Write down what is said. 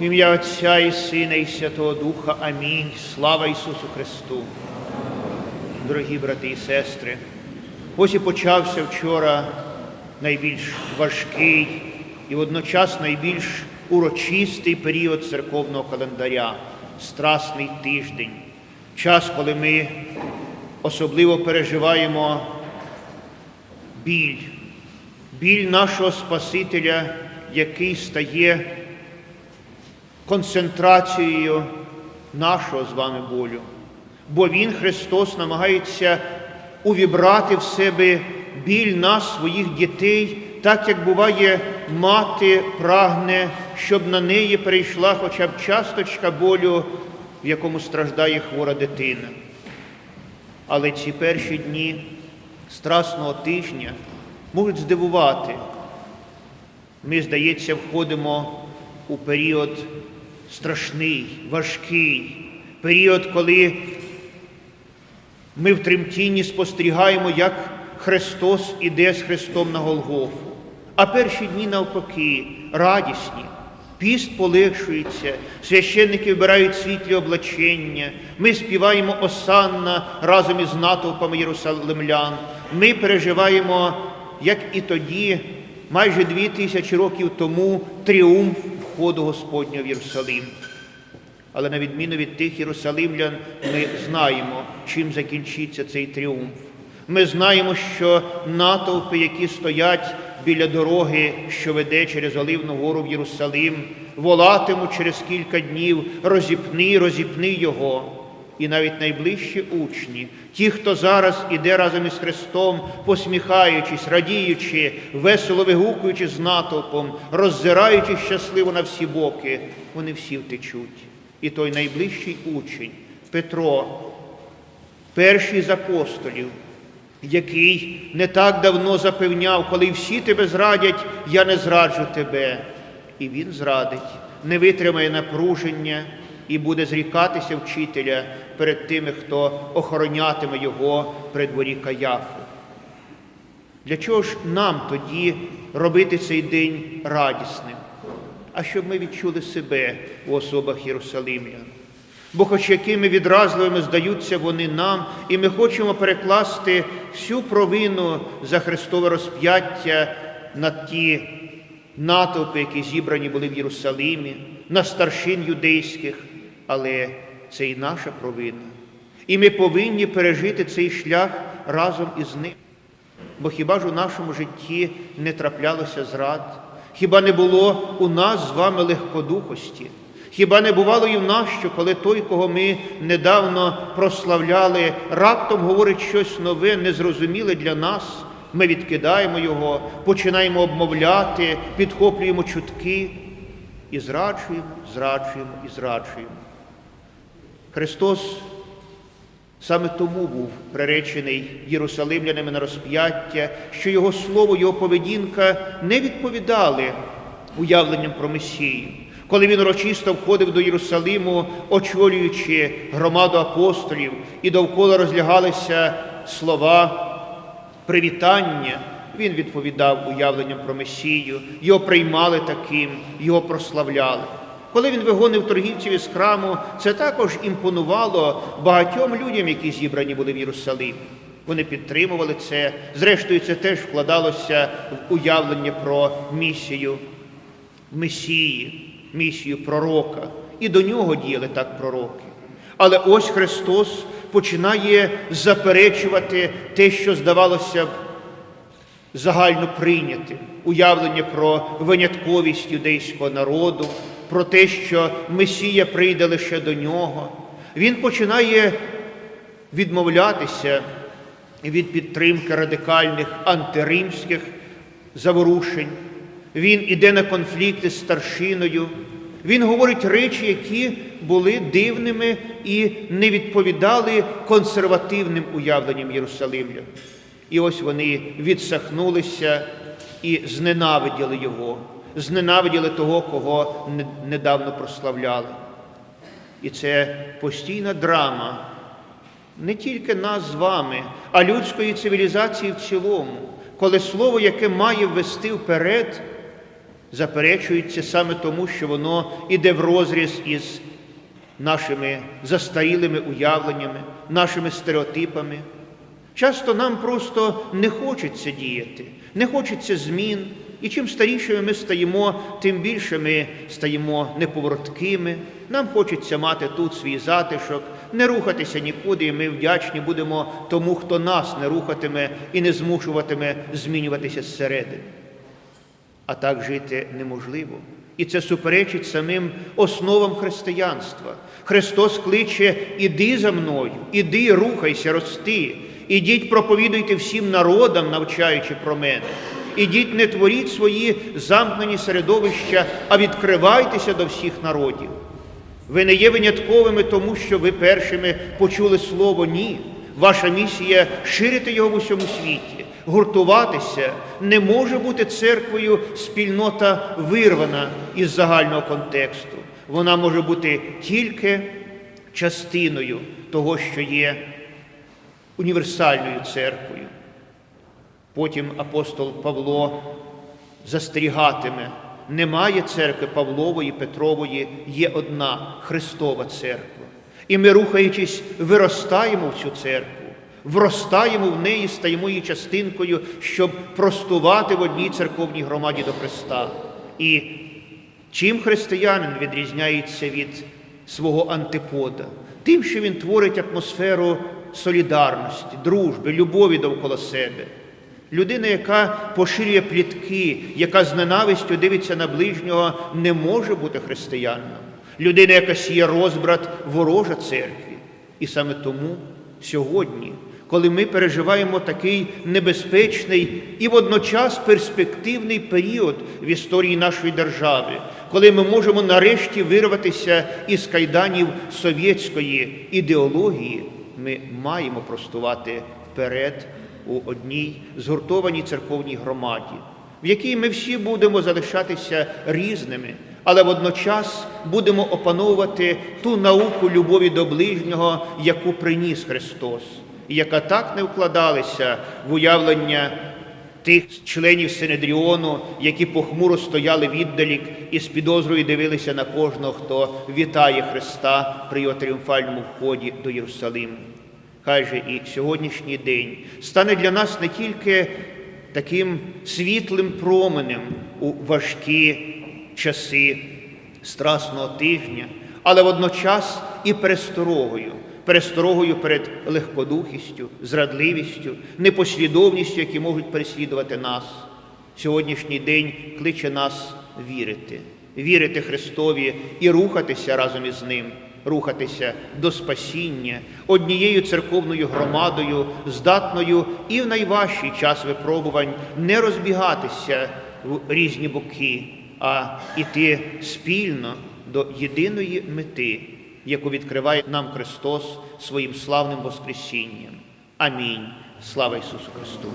Ім'я Отця і Сина, і Святого Духа. Амінь. Слава Ісусу Христу. Дорогі брати і сестри, ось і почався вчора найбільш важкий і водночас найбільш урочистий період церковного календаря, страсний тиждень, час, коли ми особливо переживаємо біль, біль нашого Спасителя, який стає концентрацією нашого з вами болю. Бо Він, Христос, намагається увібрати в себе біль нас, своїх дітей, так як буває, мати прагне, щоб на неї перейшла хоча б часточка болю, в якому страждає хвора дитина. Але ці перші дні страсного тижня можуть здивувати. Ми, здається, входимо у період страшний, важкий, період, коли ми в тремтінні спостерігаємо, як Христос іде з Христом на Голгофу. А перші дні навпаки радісні. Піст полегшується, священники вбирають світлі облачення, ми співаємо осанна разом із натовпами єрусалимлян. Ми переживаємо, як і тоді, майже дві тисячі років тому, тріумф входу Господнього в Єрусалим. Але на відміну від тих єрусалимлян, ми знаємо, чим закінчиться цей тріумф. Ми знаємо, що натовпи, які стоять біля дороги, що веде через Оливну гору в Єрусалим, волатимуть через кілька днів розіпни, розіпни його. І навіть найближчі учні, ті, хто зараз іде разом із Христом, посміхаючись, радіючи, весело вигукуючи з натовпом, роззираючи щасливо на всі боки, вони всі втечуть. І той найближчий учень, Петро, перший з апостолів, який не так давно запевняв, коли всі тебе зрадять, я не зраджу тебе. І він зрадить, не витримає напруження і буде зрікатися вчителя перед тими, хто охоронятиме його при дворі Каяфу. Для чого ж нам тоді робити цей день радісним? А щоб ми відчули себе у особах Єрусалимлян. Бо хоч якими відразливими здаються вони нам, і ми хочемо перекласти всю провину за Христове розп'яття на ті натовпи, які зібрані були в Єрусалимі, на старшин юдейських, але це і наша провина. І ми повинні пережити цей шлях разом із ним. Бо хіба ж у нашому житті не траплялося зрад? Хіба не було у нас з вами легкодухості? Хіба не бувало і в нас, що коли той, кого ми недавно прославляли, раптом говорить щось нове, незрозуміле для нас, ми відкидаємо його, починаємо обмовляти, підхоплюємо чутки і зраджуємо, зраджуємо і зраджуємо. Христос саме тому був приречений єрусалимлянами на розп'яття, що його слово, його поведінка не відповідали уявленням про Месію. Коли він урочисто входив до Єрусалиму, очолюючи громаду апостолів, і довкола розлягалися слова привітання, він відповідав уявленням про Месію, його приймали таким, його прославляли. Коли він вигонив торгівців із храму, це також імпонувало багатьом людям, які зібрані були в Єрусалимі. Вони підтримували це. Зрештою, це теж вкладалося в уявлення про місію Месії, місію пророка. І до нього діяли так пророки. Але ось Христос починає заперечувати те, що здавалося б загально прийняти уявлення про винятковість юдейського народу, про те, що Месія прийде лише до нього. Він починає відмовлятися від підтримки радикальних антиримських заворушень. Він іде на конфлікти з старшиною. Він говорить речі, які були дивними і не відповідали консервативним уявленням Єрусалимля. І ось вони відсахнулися і зненавиділи його, зненавиділи того, кого недавно прославляли. І це постійна драма не тільки нас з вами, а людської цивілізації в цілому, коли слово, яке має ввести вперед, заперечується саме тому, що воно іде в розріз із нашими застарілими уявленнями, нашими стереотипами. Часто нам просто не хочеться діяти, не хочеться змін. І чим старішими ми стаємо, тим більше ми стаємо неповороткими. Нам хочеться мати тут свій затишок, не рухатися нікуди, і ми вдячні будемо тому, хто нас не рухатиме і не змушуватиме змінюватися зсередини. А так жити неможливо. І це суперечить самим основам християнства. Христос кличе іди за мною, іди, рухайся, рости, ідіть, проповідуйте всім народам, навчаючи про мене. Ідіть, не творіть свої замкнені середовища, а відкривайтеся до всіх народів. Ви не є винятковими, тому що ви першими почули слово ні. Ваша місія ширити його в усьому світі, гуртуватися не може бути церквою спільнота вирвана із загального контексту. Вона може бути тільки частиною того, що є універсальною церквою. Потім апостол Павло застерігатиме, немає церкви Павлової, Петрової, є одна Христова церква. І ми, рухаючись, виростаємо в цю церкву, вростаємо в неї, стаємо її частинкою, щоб простувати в одній церковній громаді до Христа. І чим християнин відрізняється від свого антипода? Тим, що він творить атмосферу солідарності, дружби, любові довкола себе. Людина, яка поширює плітки, яка з ненавистю дивиться на ближнього, не може бути християнином. Людина, яка сіє розбрат, ворожа церкві. І саме тому сьогодні, коли ми переживаємо такий небезпечний і водночас перспективний період в історії нашої держави, коли ми можемо нарешті вирватися із кайданів совєтської ідеології, ми маємо простувати вперед у одній згуртованій церковній громаді, в якій ми всі будемо залишатися різними, але водночас будемо опановувати ту науку любові до ближнього, яку приніс Христос, і яка так не вкладалася в уявлення тих членів Синедріону, які похмуро стояли віддалік і з підозрою дивилися на кожного, хто вітає Христа при його тріумфальному вході до Єрусалиму. Хай же і сьогоднішній день стане для нас не тільки таким світлим променем у важкі часи страсного тижня, але водночас і пересторогою, пересторогою перед легкодухістю, зрадливістю, непослідовністю, які можуть переслідувати нас. Сьогоднішній день кличе нас вірити, вірити Христові і рухатися разом із Ним рухатися до спасіння однією церковною громадою, здатною і в найважчий час випробувань не розбігатися в різні боки, а йти спільно до єдиної мети, яку відкриває нам Христос своїм славним Воскресінням. Амінь. Слава Ісусу Христу!